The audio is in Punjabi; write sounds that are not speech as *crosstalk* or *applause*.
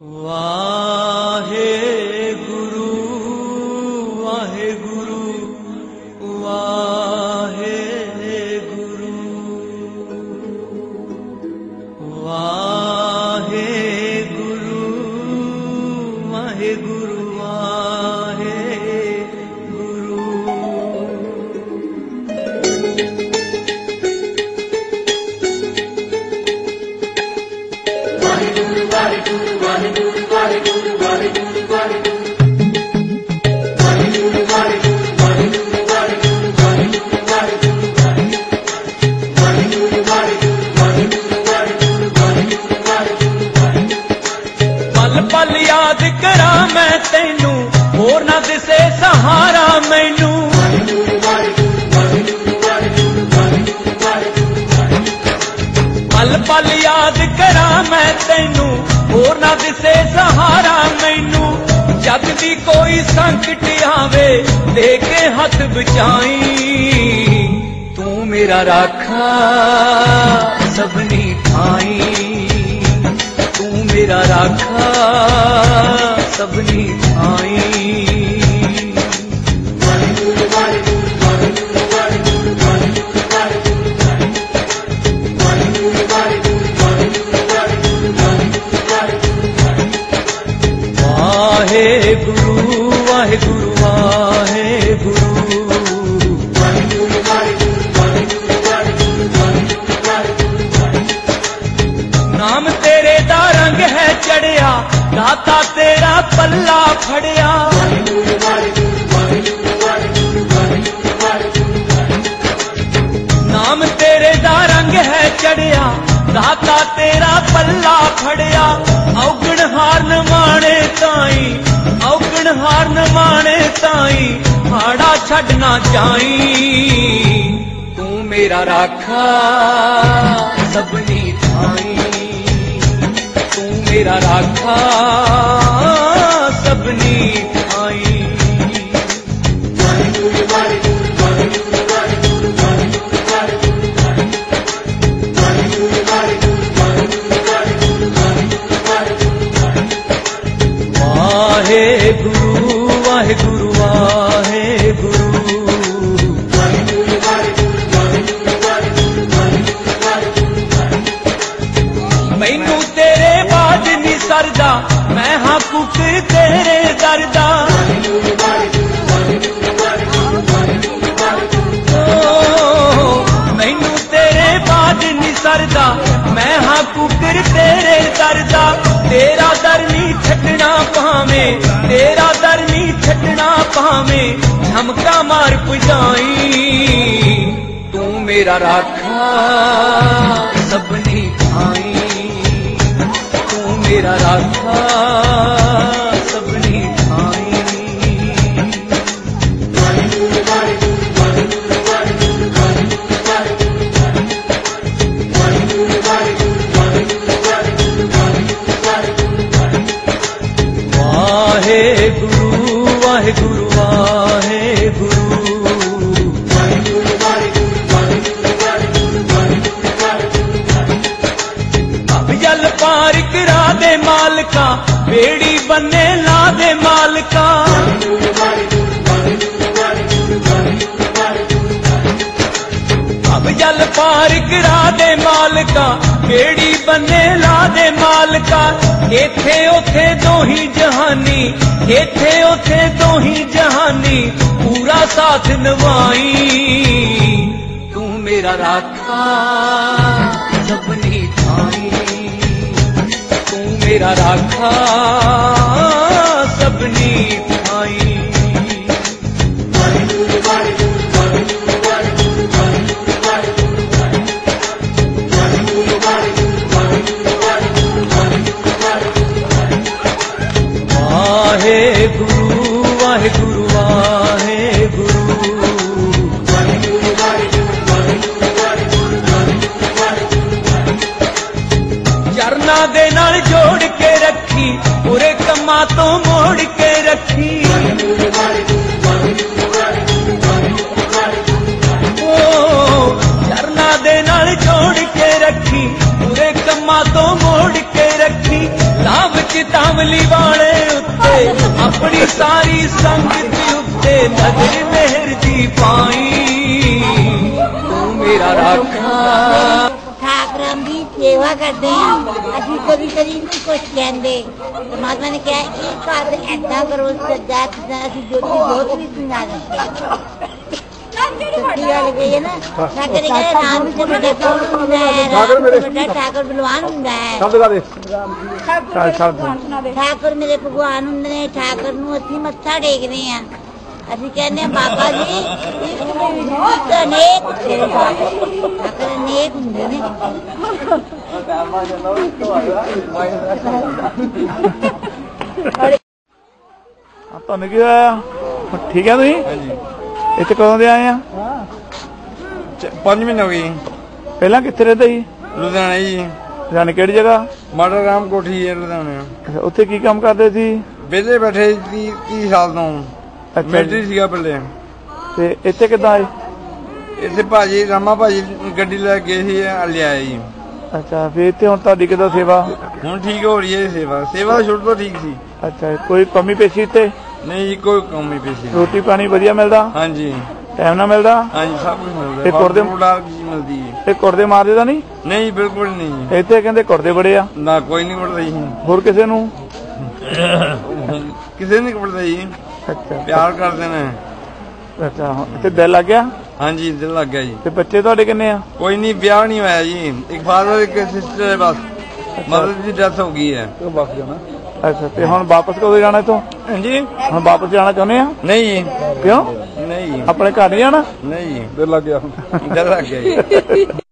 Wow. ਪਲ ਪਲ ਪਲ ਯਾਦ ਕਰਾਂ ਮੈਂ ਤੈਨੂੰ, ਹੋਰ ਨਾ ਦਿਸੇ ਸਹਾਰਾ ਮੈਨੂੰ। ਜਦ ਵੀ ਕੋਈ ਸੰਕਟ ਆਵੇ, ਦੇ ਕੇ ਹੱਥ ਬਚਾਈ। ਤੂੰ ਮੇਰਾ ਰਾਖਾ, ਸਭਨੀ ਥਾਈ। ਤੂੰ ਮੇਰਾ ਰਾਖਾ, ਸਭਨੀ ਥਾਈ। ਹੈ ਚੜਿਆ, ਦਾਤਾ ਤੇਰਾ ਪੱਲਾ ਫੜਿਆ। ਨਾਮ ਤੇਰੇ ਦਾ ਰੰਗ ਹੈ ਚੜਿਆ, ਦਾਤਾ ਤੇਰਾ ਪੱਲਾ ਫੜਿਆ। ਔਗਣ ਹਾਰਨ ਮਾਣੇ ਤਾਈ, ਔਗਣ ਹਾਰਨ ਮਾਣੇ ਤਾਈ, ਹਾੜਾ ਛੱਡ ਨਾ ਜਾਈ। ਤੂੰ ਮੇਰਾ ਰਾਖਾ ਸਭਨੀ ਥਾਈ ਰਾਖਾ ਸਭਨੀ ਨਹੀਂ ਮੈਂ ਹਾਂ ਕੁਕਰ ਤੇਰੇ ਦਰਦਾ ਮੈਨੂੰ ਤੇਰੇ ਬਾਜ ਨਹੀਂ ਸਰਦਾ, ਮੈਂ ਹਾਂ ਕੁਕਰ ਤੇਰੇ ਕਰਦਾ। ਤੇਰਾ ਦਰ ਨਹੀਂ ਛੱਡਣਾ ਭਾਵੇਂ, ਤੇਰਾ ਦਰ ਨਹੀਂ ਛੱਡਣਾ ਭਾਵੇਂ, ਝਮਕਾ ਮਾਰ ਪੁਜਾਈ ਤੂੰ ਮੇਰਾ ਰਾਖਾ। ਤੂੰ ਮੇਰਾ ਬੇੜੀ ਬੰਨੇ ਲਾ ਦੇ ਮਾਲਕਾ। ਅਬ ਜਲ ਪਾਰ ਕਰਾ ਦੇ ਮਾਲਕਾ, ਬੇੜੀ ਬੰਨੇ ਲਾ ਦੇ ਮਾਲਕਾ। ਇੱਥੇ ਉੱਥੇ ਦੋਹੀ ਜਹਾਨੀ, ਇੱਥੇ ਉੱਥੇ ਦੋਹੀ ਜਹਾਨੀ, ਪੂਰਾ ਸਾਥ ਨਵਾਈ ਤੂੰ ਮੇਰਾ ਰਾਖਾ ਸਭਨੀ ਥਾਈ। ਮੇਰਾ ਰਾਖਾ ਸਭਨੀ ਪੂਰੇ ਕੰਮਾਂ ਤੋਂ ਮੋੜ ਕੇ ਰੱਖੀ। ਓ ਚਰਨਾਂ ਦੇ ਨਾਲ ਜੋੜ ਕੇ ਰੱਖੀ, ਪੂਰੇ ਕੰਮਾਂ ਤੋਂ ਮੋੜ ਕੇ ਰੱਖੀ। ਲਾਭ ਚਿਤਾਵਲੀ ਵਾਲੇ ਉੱਤੇ, ਆਪਣੀ ਸਾਰੀ ਸੰਗਤ ਉੱਤੇ ਨਜ਼ਰ ਮਿਹਰ ਦੀ ਪਾਈ। ਤੂੰ ਮੇਰਾ ਰਾਖਾ। ਠਾਕਰਾਂ ਦੀ ਸੇਵਾ ਕਰਦੇ ਆ ਅਸੀਂ ਕਦੀ ਕਦੀ ਨਹੀਂ ਕੁਛ ਕਹਿੰਦੇ ਪਰਮਾਤਮਾ ਨੇ ਕਿਹਾ ਇਹ ਘਰ ਐਦਾਂ ਕਰੋ ਸੱਜਾ ਜਿੱਦਾਂ ਅਸੀਂ ਜੋਤੀ ਜੋਤ ਵੀ ਸਮਝਾ ਦਿੰਦੇ ਸੱਚੀ ਗੱਲ ਕਹੀ ਹੈ ਨਾ ਮੈਂ ਕਦੇ ਕਦੇ ਰਾਮ ਜੀ ਵੱਡਾ ਕੌਣ ਹੁੰਦਾ ਹੈ ਰਾਮ ਜੀ ਵੱਡਾ ਠਾਕਰ ਬਲਵਾਨ ਹੁੰਦਾ ਹੈ ਸ਼ਬਦ ਗਾ ਦੇ ਚੱਲ ਸ਼ਬਦ ਠਾਕੁਰ ਮੇਰੇ ਭਗਵਾਨ ਹੁੰਦੇ ਨੇ ਠਾਕੁਰ ਨੂੰ ਅਸੀਂ ਮੱਥਾ ਟੇਕਦੇ ਆ ਅਸੀਂ ਕਹਿੰਦੇ ਆ ਬਾਬਾ ਜੀ ਇੱਕ ਦੇ ਵਿੱਚ ਅਨੇਕ ਹੁੰਦੇ ਨੇ ਠਾਕੁਰ ਅਨੇਕ ਹੁੰਦੇ ਨੇ। ਆ ਤੁਹਾਨੂੰ ਕੀ ਹੋਇਆ? ਠੀਕ ਹੈ ਤੁਸੀਂ? ਹਾਂਜੀ। ਇੱਥੇ ਕਦੋਂ ਦੇ ਆਏ ਆ? ਚ- ਪੰਜ ਮਹੀਨੇ ਹੋ ਗਏ ਜੀ। ਪਹਿਲਾਂ ਕਿੱਥੇ ਰਹਿੰਦੇ ਸੀ? ਲੁਧਿਆਣਾ ਜੀ। ਜਾਨੀ ਕਿਹੜੀ ਜਗ੍ਹਾ? ਮਾਡਲ ਰਾਮ ਕੋਠੀ ਹੈ ਲੁਧਿਆਣਾ। ਅੱਛਾ, ਉੱਥੇ ਕੀ ਕੰਮ ਕਰਦੇ ਸੀ? ਵਿਹਲੇ ਬੈਠੇ 30 30 ਸਾਲ ਤੋਂ। ਅੱਛਾ ਮਿਲਟਰੀ। ਸੀਗਾ ਪਹਿਲੇ। ਤੇ ਇੱਥੇ ਕਿੱਦਾਂ ਆਏ? ਇੱਥੇ ਭਾਜੀ ਰਾਮਾ ਭਾਜੀ ਗੱਡੀ ਲੈ ਕੇ ਸੀ ਲਿਆਏ ਜੀ। ਅੱਛਾ ਫਿਰ ਇੱਥੇ ਹੁਣ ਤੁਹਾਡੀ ਕਿੱਦਾਂ ਸੇਵਾ? ਹੁਣ ਠੀਕ ਹੋ ਰਹੀ ਹੈ ਇਹ ਸੇਵਾ। ਸੇਵਾ ਤਾਂ ਸ਼ੁਰੂ ਤੋਂ ਠੀਕ ਸੀ। ਅੱਛਾ ਕੋਈ ਕਮੀ ਪੇਸ਼ੀ ਇੱਥੇ? ਨਹੀਂ ਜੀ ਕੋਈ ਕਮੀ ਪੇਸ਼ੀ ਨਹੀਂ। ਰੋਟੀ ਪਾਣੀ ਵਧੀਆ ਮਿਲਦਾ? ਹਾਂਜੀ। ਟਾਈਮ ਨਾਲ ਮਿਲਦਾ? ਹਾਂਜੀ ਸਭ ਕੁਝ ਮਿਲਦਾ। ਇਹ ਕੁੜਦੇ- ਡਾਲ ਚੀਜ਼ ਮਿਲਦੀ ਹੈ। ਇਹ ਕੁਰਦੇ ਮਾਰਦੇ ਤਾਂ ਨਹੀਂ? ਨਹੀਂ ਬਿਲਕੁਲ ਨਹੀਂ ਇੱਥੇ ਕਹਿੰਦੇ ਕੁਰਦੇ ਬੜੇ ਆ। ਨਾ ਕੋਈ ਨਹੀਂ ਕੁੜਦਾ ਜੀ। ਹੋਰ ਕਿਸੇ ਨੂੰ? ਕਿਸੇ ਨੇ ਕੁੜਦਾ ਜੀ। ਅੱਛਾ। ਪਿਆਰ ਕਰਦੇ ਨੇ। ਅੱਛਾ ਹੁਣ ਇੱਥੇ ਦਿਲ ਲੱਗ ਗਿਆ? ਹਾਂਜੀ ਦਿਲ ਲੱਗ ਗਿਆ ਜੀ। ਤੇ ਬੱਚੇ ਤੁਹਾਡੇ ਕਿੰਨੇ ਆ? ਕੋਈ ਨਹੀਂ ਵਿਆਹ ਨਹੀਂ ਹੋਇਆ ਜੀ। ਇੱਕ ਫਾਦਰ ਇੱਕ ਸਿਸਟਰ ਹੈ ਬਸ। ਮਦਰ ਦੀ ਡੈਥ ਹੋ ਗਈ ਹੈ। ਅੱਛਾ ਤੇ ਹੁਣ ਵਾਪਸ ਕਦੋਂ ਜਾਣਾ ਇੱਥੋਂ? ਹਾਂਜੀ। ਹੁਣ ਵਾਪਸ ਜਾਣਾ ਚਾਹੁੰਦੇ ਆ? ਨਹੀਂ ਜੀ। ਕਿਉਂ? ਨਹੀਂ ਜੀ। ਆਪਣੇ ਘਰ ਨਹੀਂ ਜਾਣਾ? ਨਹੀਂ ਜੀ। ਦਿਲ ਲੱਗ ਗਿਆ ਦਿਲ ਲੱਗ ਗਿਆ ਜੀ। *laughs*